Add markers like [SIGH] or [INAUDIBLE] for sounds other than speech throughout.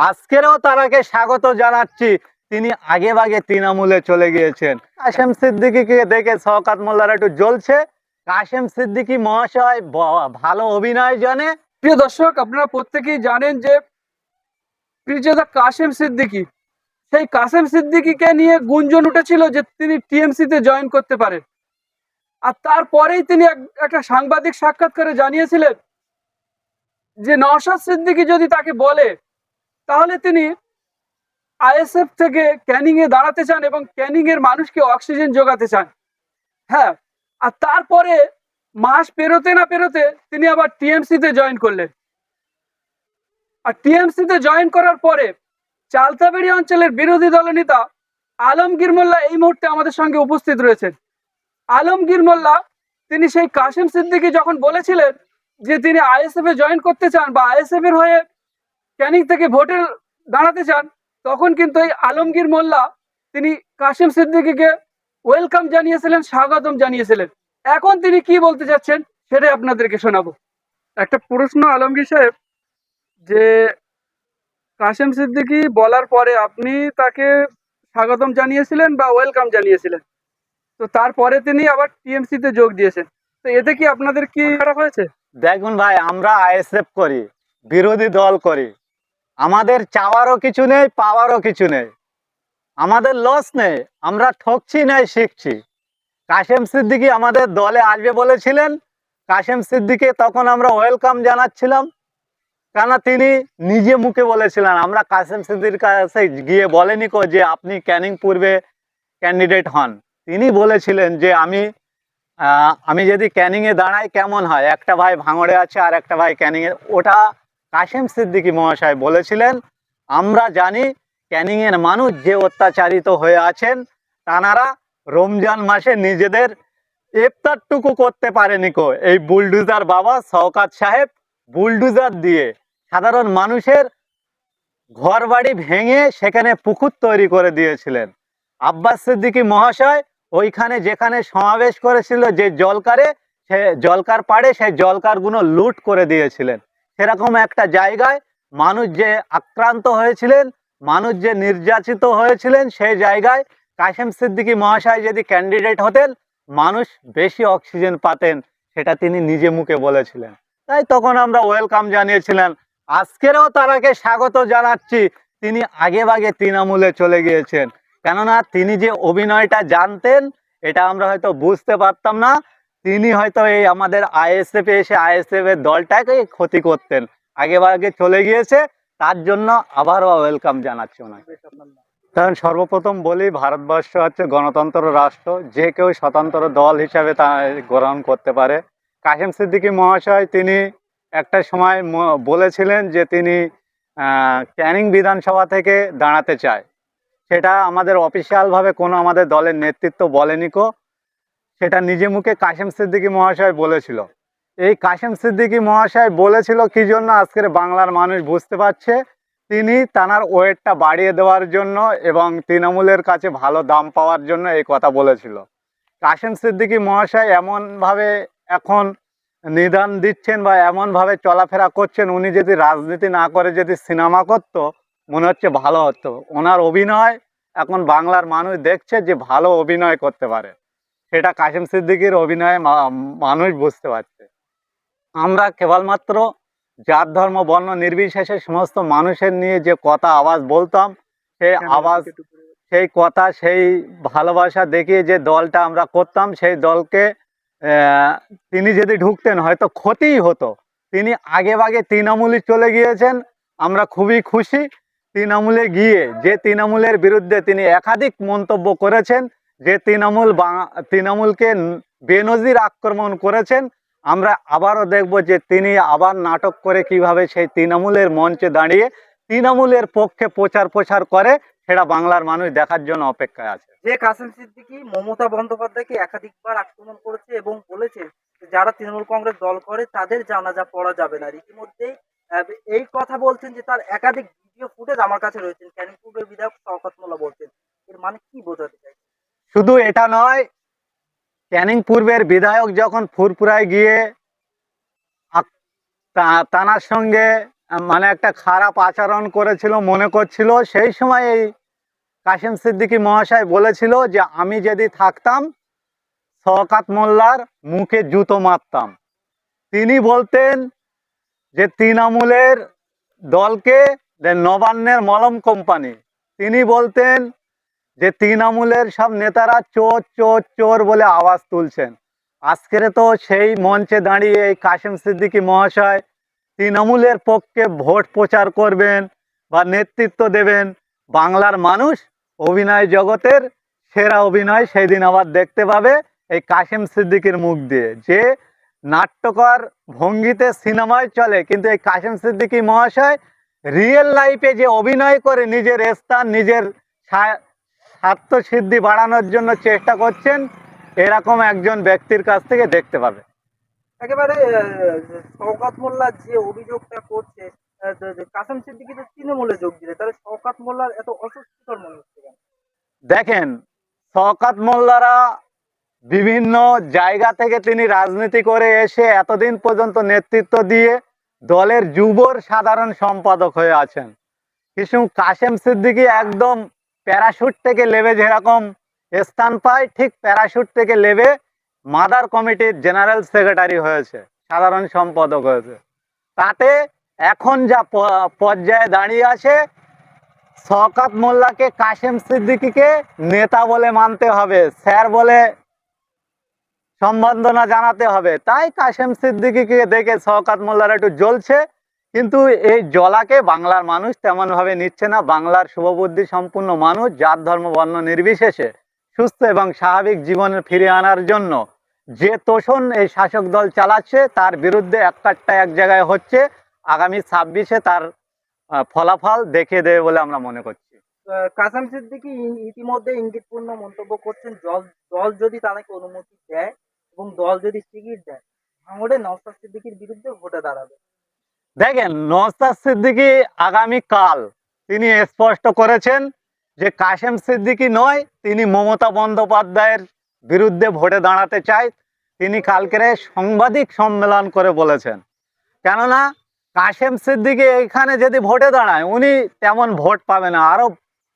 আজকেরও তারাকে স্বাগত জানাচ্ছি। তিনি আগে ভাগে তৃণমূলে চলে গিয়েছেন। কাশেম সিদ্দিকিকে দেখে শওকাত মোল্লার একটু জ্বলছে। কাশেম সিদ্দিকি মহাশয় ভালো অভিনয় জানে। প্রিয় দর্শক, আপনারা প্রত্যেকেই জানেন যে প্রিয়দা কাসেম সিদ্দিকী, সেই কাসেম সিদ্দিকীকে নিয়ে গুঞ্জন উঠেছিল যে তিনি টিএমসি তে জয়েন করতে পারেন। আর তারপরেই তিনি এক- একটা সাংবাদিক সাক্ষাৎকারে জানিয়েছিলেন যে নওশাদ সিদ্দিকি যদি তাকে বলে তাহলে তিনি আইএসএফ থেকে ক্যানিং এ দাঁড়াতে চান এবং ক্যানিং এর মানুষকে অক্সিজেন যোগাতে চান। হ্যাঁ আর তারপরে মাস পেরোতে না পেরোতে তিনি আবার টিএমসি তে জয়েন করলেন। আর টিএমসি তে জয়েন করার পরে চালতাবেড়ি অঞ্চলের বিরোধী দলনেতা আলমগীর মোল্লা এই মুহূর্তে আমাদের সঙ্গে উপস্থিত রয়েছেন। আলমগীর মোল্লা, তিনি সেই কাশিম সিদ্দিকী যখন বলেছিলেন যে তিনি আইএসএফ এ জয়েন করতে চান বা আইএসএফ এর হয়ে ক্যানিং থেকে ভোটে দাঁড়াতে চান তখন কিন্তু এই আলমগীর মোল্লা তিনি কাশিম সিদ্দিকীকে ওয়েলকাম জানিয়েছিলেন স্বাগতম জানিয়েছিলেন। এখন তিনি কি বলতে চাচ্ছেন সেটাই আপনাদেরকে শোনাবো। একটা প্রশ্ন আলমগীর সাহেব যে কাশেম সিদ্দিকী বলার পরে আপনি তাকে স্বাগতম জানিয়েছিলেন বা ওয়েলকাম জানিয়েছিলেন? তো তারপরে তিনি আবার টিএমসি তে যোগ দিয়েছেন। তো এতে কি আপনাদের কি খারাপ হয়েছে? দেখুন ভাই আমরা আইএসএফ করি বিরোধী দল করি। আমাদের চাওয়ারও কিছু নেই, পাওয়ারও কিছু নেই। আমাদের লস নেই, আমরা ঠকছি নাই শিখছি। কাশেম সিদ্দিকি আমাদের দলে আসবে বলেছিলেন। কাশেম সিদ্দিকে তখন আমরা ওয়েলকাম জানাচ্ছিলাম। কেন তিনি নিজে মুখে বলেছিলেন, আমরা কাশেম সিদ্দির কাছে গিয়ে বলেনি কো যে আপনি ক্যানিং পূর্বে ক্যান্ডিডেট হন। তিনি বলেছিলেন যে আমি আমি যদি ক্যানিংয়ে দাঁড়াই কেমন হয়? একটা ভাই ভাঙড়ে আছে আর একটা ভাই ক্যানিংয়ে ওটা কাশেম সিদ্দিকী মহাশয় বলেছিলেন, আমরা জানি ক্যানিংয়ের মানুষ যে অত্যাচারিত হয়ে আছেন, তানারা রমজান মাসে নিজেদের ইফতারটুকু করতে পারেনি কো? এই বুলডুজার বাবা শওকাত সাহেব বুলডুজার দিয়ে সাধারণ মানুষের ঘর বাড়ি ভেঙে সেখানে পুকুর তৈরি করে দিয়েছিলেন। আব্বাস সিদ্দিকী মহাশয় ওইখানে যেখানে সমাবেশ করেছিল যে জলকারে, সে জলকার পাড়ে সেই জলকারগুলো লুট করে দিয়েছিলেন। সেরকম একটা জায়গায় মানুষ যে আক্রান্ত হয়েছিলেন, মানুষ যে নির্যাতিত হয়েছিলেন, সেই জায়গায় কাশেম সিদ্দিকী মহাশয় যদি ক্যান্ডিডেট হতেন, মানুষ বেশি অক্সিজেন পাতেন, সেটা তিনি নিজে মুখে বলেছিলেন। তাই তখন আমরা ওয়েলকাম জানিয়েছিলেন আজকেরও তারাকে স্বাগত জানাচ্ছি। তিনি আগে ভাগে তৃণমূলে চলে গিয়েছেন। কেননা তিনি যে অভিনয়টা জানতেন, এটা আমরা হয়তো বুঝতে পারতাম না। তিনি হয়তো এই আমাদের আইএসএফ এসে আইএসএফ এর দলটাকে ক্ষতি করতেন। আগে ভাগে চলে গিয়েছে, তার জন্য আবারও ওয়েলকাম জানাচ্ছি ওনাকে। কারণ সর্বপ্রথম বলি, ভারতবর্ষ হচ্ছে গণতন্ত্র রাষ্ট্র, যে কেউ স্বতন্ত্র দল হিসাবে তা গ্রহণ করতে পারে। কাসিম সিদ্দিকী মহাশয় তিনি একটা সময় বলেছিলেন যে তিনি ক্যানিং বিধানসভা থেকে দাঁড়াতে চায়। সেটা আমাদের অফিসিয়ালভাবে কোনো আমাদের দলের নেতৃত্ব বলেনি কো। সেটা নিজে মুখে কাসিম সিদ্দিকী মহাশয় বলেছিল। এই কাশেম সিদ্দিকী মহাশয় বলেছিল কি জন্য আজকের বাংলার মানুষ বুঝতে পারছে? তিনি তানার ওয়েটটা বাড়িয়ে দেওয়ার জন্য এবং তৃণমূলের কাছে ভালো দাম পাওয়ার জন্য এই কথা বলেছিল। কাশেম সিদ্দিকী মহাশয় এমনভাবে এখন নিদান দিচ্ছেন বা এমনভাবে চলাফেরা করছেন, উনি যদি রাজনীতি না করে যদি সিনেমা করতো, মনে হচ্ছে ভালো হতো। ওনার অভিনয় এখন বাংলার মানুষ দেখছে যে ভালো অভিনয় করতে পারে। সেটা কাশেম সিদ্দিকীর অভিনয়ে মা- মানুষ বুঝতে পারছে। আমরা কেবলমাত্র জাত ধর্ম বর্ণ নির্বিশেষে সমস্ত মানুষের নিয়ে যে কথা আওয়াজ বলতাম সেই আওয়াজ সেই কথা সেই ভালোবাসা দেখিয়ে যে দলটা আমরা করতাম সেই দলকে তিনি যদি ঢুকতেন হয়তো ক্ষতিই হতো। তিনি আগে ভাগে তৃণমূলে চলে গিয়েছেন আমরা খুবই খুশি। তৃণমূলে গিয়ে যে তৃণমূলের বিরুদ্ধে তিনি একাধিক মন্তব্য করেছেন যে তৃণমূল তৃণমূলকে বেনজির আক্রমণ করেছেন আমরা আবারও দেখব যে তিনি আবার নাটক করে কীভাবে সেই তৃণমূলের মঞ্চে দাঁড়িয়ে তৃণমূলের পক্ষে প্রচার প্রচার করে সেটা বাংলার মানুষ দেখার জন্য অপেক্ষায় আছে। যে কাসেম সিদ্দিকী মমতা বন্দ্যোপাধ্যায়কে একাধিকবার আক্রমণ করেছে এবং বলেছে যারা তৃণমূল কংগ্রেস দল করে তাদের জানাজা পড়া যাবে না। রীতিমধ্যেই আহ, এই কথা বলছেন যে তার একাধিক ভিডিও ফুটেজ আমার কাছে রয়েছেন ক্যানিং পূর্বের বিধায়ক শওকত মোল্লা বলছেন। এর মানে কি বোঝাতে শুধু এটা নয়, ক্যানিং পূর্বের বিধায়ক যখন ফুরপুরায় গিয়ে তানার সঙ্গে মানে একটা খারাপ আচরণ করেছিল, মনে করছিল, সেই সময় এই কাশিম সিদ্দিকী মহাশয় বলেছিল যে, আমি যদি থাকতাম, শওকাত মোল্লার মুখে জুতো মারতাম। তিনি বলতেন যে, তৃণমূলের দলকে নবান্নের মলম কোম্পানি। তিনি বলতেন যে তৃণমূলের সব নেতারা চোর চোর চোর বলে আওয়াজ তুলছেন। আজকের তো সেই মঞ্চে দাঁড়িয়ে এই কাশিম সিদ্দিকী মহাশয় তৃণমূলের পক্ষে ভোট প্রচার করবেন বা নেতৃত্ব দেবেন, বাংলার মানুষ অভিনয় জগতের সেরা অভিনয় সেই দিন আবার দেখতে পাবে এই কাশিম সিদ্দিকীর মুখ দিয়ে। যে নাট্যকর ভঙ্গিতে সিনেমায় চলে, কিন্তু এই কাশিম সিদ্দিকী মহাশয় রিয়েল লাইফে যে অভিনয় করে নিজের স্থান, নিজের সা- স্বার্থ সিদ্ধি বাড়ানোর জন্য চেষ্টা করছেন এরকম একজন ব্যক্তির কাছ থেকে দেখতে পাবে। একেবারে শওকাত মোল্লা যে অভিযোগটা করছে কাসেম সিদ্দিকি তো তৃণমূলে যোগ দিলে তাহলে শওকাত মোল্লার এত অস্বস্তিকর মনে হচ্ছে দেখেন শওকাত মোল্লারা বিভিন্ন জায়গা থেকে তিনি রাজনীতি করে এসে এতদিন পর্যন্ত নেতৃত্ব দিয়ে দলের যুবর সাধারণ সম্পাদক হয়ে আছেন। কিছু কাশেম সিদ্দিকী একদম প্যারাশুট থেকে লেবে যেরকম স্থান পায়, ঠিক প্যারাশুট থেকে লেবে মাদার কমিটির জেনারেল সেক্রেটারি হয়েছে, সাধারণ সম্পাদক হয়েছে। তাতে এখন যা পর্যায়ে দাঁড়িয়ে আছে, শওকাত মোল্লাকে কাশেম সিদ্দিকিকে নেতা বলে মানতে হবে, স্যার বলে সম্বন্ধনা জানাতে হবে। তাই কাশেম সিদ্দিকিকে দেখে শওকাত মোল্লার একটু জ্বলছে। কিন্তু এই জলাকে বাংলার মানুষ তেমন ভাবে নিচ্ছে না। বাংলার শুভবুদ্ধি সম্পূর্ণ মানুষ, জাত, ধর্ম, বর্ণ নির্বিশেষে সুস্থ এবং স্বাভাবিক জীবনে ফিরে আনার জন্য। যে তোষণ এই শাসক দল চালাচ্ছে, তার বিরুদ্ধে একটা এক জায়গায় হচ্ছে, আগামী ছাব্বিশে তার ফলাফল দেখিয়ে দেবে বলে আমরা মনে করছি। কাসেম সিদ্দিকি ইতিমধ্যে ইঙ্গিতপূর্ণ মন্তব্য করছেন দল দল যদি তাদেরকে অনুমতি দেয় এবং দল যদি টিকিট দেয় ভাঙড়ে নওসাদ সিদ্দিকির বিরুদ্ধে ভোটে দাঁড়াবে। দেখেন, নওসাদ সিদ্দিকী আগামী কাল তিনি স্পষ্ট করেছেন যে কাশেম সিদ্দিকী নয়, তিনি মমতা বন্দ্যোপাধ্যায়ের বিরুদ্ধে ভোটে দাঁড়াতে চায়। তিনি কালকের সাংবাদিক সম্মেলন করে বলেছেন। কেননা, কাশেম সিদ্দিকী এখানে যদি ভোটে দাঁড়ায়, উনি তেমন ভোট পাবে না। আরও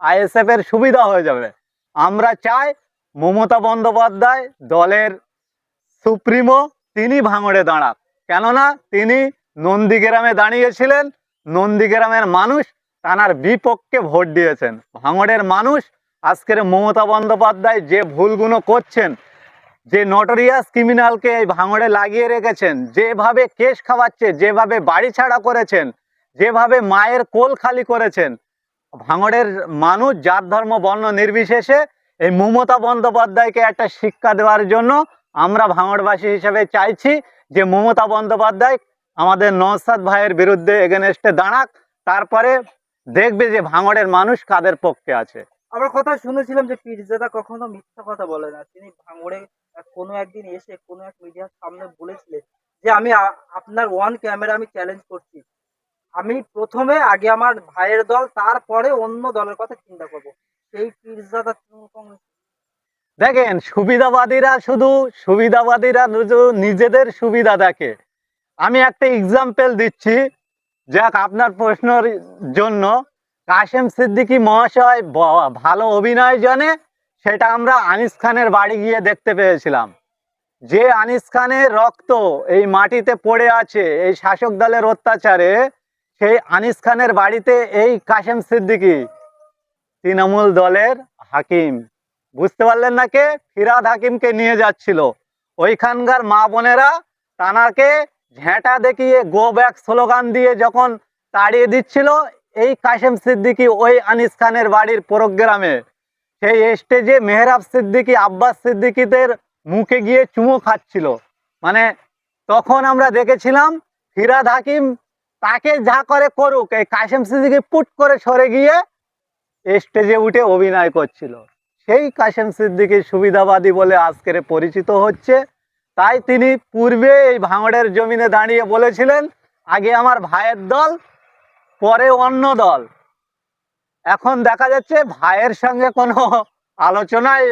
আইএসএফ এর সুবিধা হয়ে যাবে। আমরা চাই মমতা বন্দ্যোপাধ্যায় দলের সুপ্রিমো, তিনি ভাঙড়ে দাঁড়াক। কেননা, তিনি নন্দীগ্রামে দাঁড়িয়েছিলেন, নন্দীগ্রামের মানুষ তানার বিপক্ষে ভোট দিয়েছেন। ভাঙড়ের মানুষ আজকের মমতা বন্দ্যোপাধ্যায় যে ভুলগুলো করছেন, যে নটোরিয়াস ক্রিমিনালকে এই ভাঙড়ে লাগিয়ে রেখেছেন, যেভাবে কেস খাওয়াচ্ছে, যেভাবে বাড়ি ছাড়া করেছেন, যেভাবে মায়ের কোল খালি করেছেন, ভাঙড়ের মানুষ জাত, ধর্ম, বর্ণ নির্বিশেষে এই মমতা বন্দ্যোপাধ্যায়কে একটা শিক্ষা দেওয়ার জন্য আমরা ভাঙড়বাসী হিসেবে চাইছি যে মমতা বন্দ্যোপাধ্যায় আমাদের নওসাদ ভাইয়ের বিরুদ্ধে এগেনস্টে দাঁড়াক তারপরে দেখবে যে ভাঙড়ের মানুষ কাদের পক্ষে আছে। আমরা কথা শুনেছিলাম যে পীরজাদা কখনো মিথ্যা কথা বলে না। তিনি ভাঙড়ে কোনো একদিন এসে কোনো এক মিডিয়ার সামনে বলেছিলেন যে আমি আপনার ওয়ান ক্যামেরা আমি চ্যালেঞ্জ করছি। আমি প্রথমে আগে আমার ভাইয়ের দল তারপরে অন্য দলের কথা চিন্তা করব। সেই পীরজাদা কংগ্রেস দেখেন সুবিধাবাদীরা শুধু সুবিধাবাদীরা নিজেদের সুবিধা দেখে। আমি একটা এক্সাম্পল দিচ্ছি। যাক, আপনার প্রশ্নের জন্য। কাশেম সিদ্দিকী মহাশয় ভালো অভিনয় জানে, সেটা আমরা আনিস খানের বাড়ি গিয়ে দেখতে পেয়েছিলাম। যে আনিস খানের রক্ত এই মাটিতে পড়ে আছে, এই শাসক দলের অত্যাচারে, সেই আনিস খানের বাড়িতে এই কাশেম সিদ্দিকী, তৃণমূল দলের হাকিম। বুঝতে পারলেন না কে? ফিরাদ হাকিমকে নিয়ে যাচ্ছিল। ওইখানকার মা বোনেরা, তানাকে ঝেঁটা দেখিয়ে গো ব্যাক স্লোগান দিয়ে যখন তাড়িয়ে দিচ্ছিল, এই কাশেম সিদ্দিকী ওই আনিস খানের বাড়ির প্রোগ্রামে। সেই স্টেজে মেহরাব সিদ্দিকী, আব্বাস সিদ্দিকীদের মুখে গিয়ে চুমো খাচ্ছিল। মানে তখন আমরা দেখেছিলাম, ফিরাদ হাকিম তাকে যা করে করুক, এই কাশেম সিদ্দিকী পুট করে সরে গিয়ে স্টেজে উঠে অভিনয় করছিল। সেই কাশেম সিদ্দিকী সুবিধাবাদী বলে আজকের পরিচিত হচ্ছে। তাই তিনি পূর্বে এই ভাঙড়ের জমিনে দাঁড়িয়ে বলেছিলেন, আগে আমার ভাইয়ের দল, পরে অন্য দল। এখন দেখা যাচ্ছে ভাইয়ের সঙ্গে কোনো আলোচনাই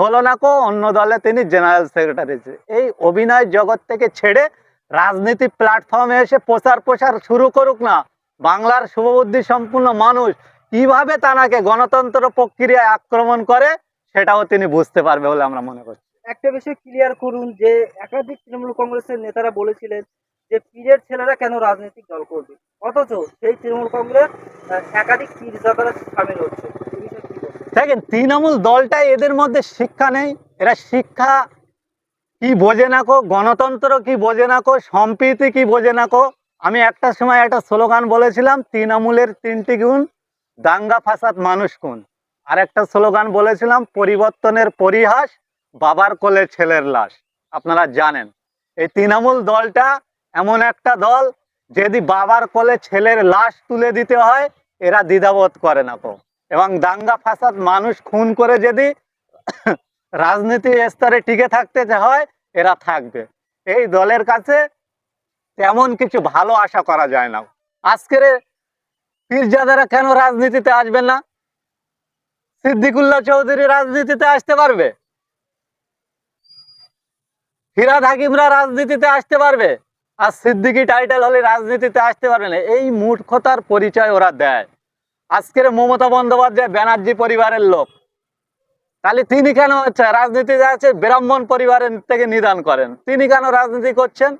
হলো না কো, অন্য দলে তিনি জেনারেল সেক্রেটারি। এই অভিনয় জগৎ থেকে ছেড়ে রাজনীতি প্ল্যাটফর্মে এসে প্রচার প্রসার শুরু করুক না, বাংলার শুভবুদ্ধি সম্পূর্ণ মানুষ কীভাবে তানাকে গণতন্ত্র প্রক্রিয়ায় আক্রমণ করে, সেটাও তিনি বুঝতে পারবে বলে আমরা মনে করছি। একটা বিষয় ক্লিয়ার করুন যে একাধিক তৃণমূল কংগ্রেসের নেতারা বলেছিলেন যে পীরের ছেলেরা কেন রাজনৈতিক দল করবে। অথচ সেই তৃণমূল কংগ্রেস একাধিক পীরজাদারা সামিল হচ্ছে? দেখেন, তৃণমূল দলটাই এদের মধ্যে শিক্ষা নেই। এরা শিক্ষা কি বোঝে না কো, গণতন্ত্র কি বোঝে না কো, সম্প্রীতি কি বোঝে না কো। আমি একটা সময় একটা স্লোগান বলেছিলাম, তৃণমূলের তিনটি গুণ, দাঙ্গা ফাসাদ মানুষ কোন আর একটা স্লোগান বলেছিলাম, পরিবর্তনের পরিহাস বাবার কোলে ছেলের লাশ। আপনারা জানেন, এই তৃণমূল দলটা এমন একটা দল, যদি বাবার কোলে ছেলের লাশ তুলে দিতে হয়, এরা দ্বিধাবোধ করে না কো এবং দাঙ্গা ফাসাদ মানুষ খুন করে যদি [COUGHS] রাজনীতি স্তরে টিকে থাকতে হয়, এরা থাকবে। এই দলের কাছে তেমন কিছু ভালো আশা করা যায় না। আজকের পীরজাদারা কেন রাজনীতিতে আসবে না? সিদ্দিকুল্লাহ চৌধুরী রাজনীতিতে আসতে পারবে? ফিরাদ হাকিমরা রাজনীতিতে আসতে পারবে। আর সিদ্দিকি টাইটেল হলে রাজনীতিতে আসতে পারবে না। এই মূর্খতার পরিচয় ওরা দেয়। আজকের মমতা বন্দ্যোপাধ্যায় ব্যানার্জি পরিবারের লোক। তাহলে তিনি কেন হচ্ছে? রাজনীতিতে আছে, ব্রাহ্মণ পরিবারের থেকে নিদান করেন। তিনি কেন রাজনীতি করছেন?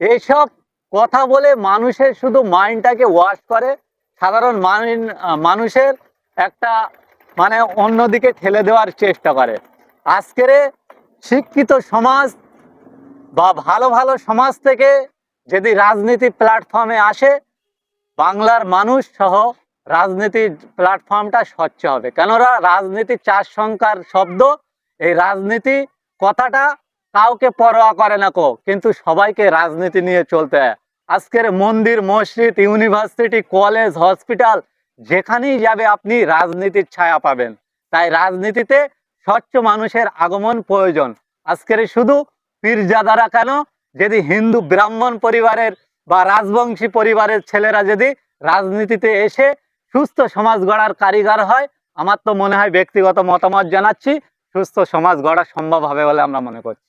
এইসব কথা বলে মানুষের শুধু মাইন্ডটাকে ওয়াশ করে, সাধারণ মানুষের একটা মানে অন্যদিকে ঠেলে দেওয়ার চেষ্টা করে। আজকের শিক্ষিত সমাজ বা ভালো ভালো সমাজ থেকে যদি রাজনীতি প্ল্যাটফর্মে আসে, বাংলার মানুষ সহ রাজনীতির প্ল্যাটফর্মটা স্বচ্ছ হবে। কেননা রাজনীতি চার সংখ্যার শব্দ, এই রাজনীতি কথাটা কাউকে পরোয়া করে না কো, কিন্তু সবাইকে রাজনীতি নিয়ে চলতে হয়। আজকের মন্দির, মসজিদ, ইউনিভার্সিটি, কলেজ, হসপিটাল, যেখানেই যাবে আপনি রাজনীতির ছায়া পাবেন। তাই রাজনীতিতে স্বচ্ছ মানুষের আগমন প্রয়োজন। আজকের শুধু পীরজাদারা কেন? যদি হিন্দু ব্রাহ্মণ পরিবারের বা রাজবংশী পরিবারের ছেলেরা যদি রাজনীতিতে এসে সুস্থ সমাজ গড়ার কারিগর হয়, আমার তো মনে হয় ব্যক্তিগত মতামত জানাচ্ছি, সুস্থ সমাজ গড়া সম্ভব হবে বলে আমরা মনে করছি।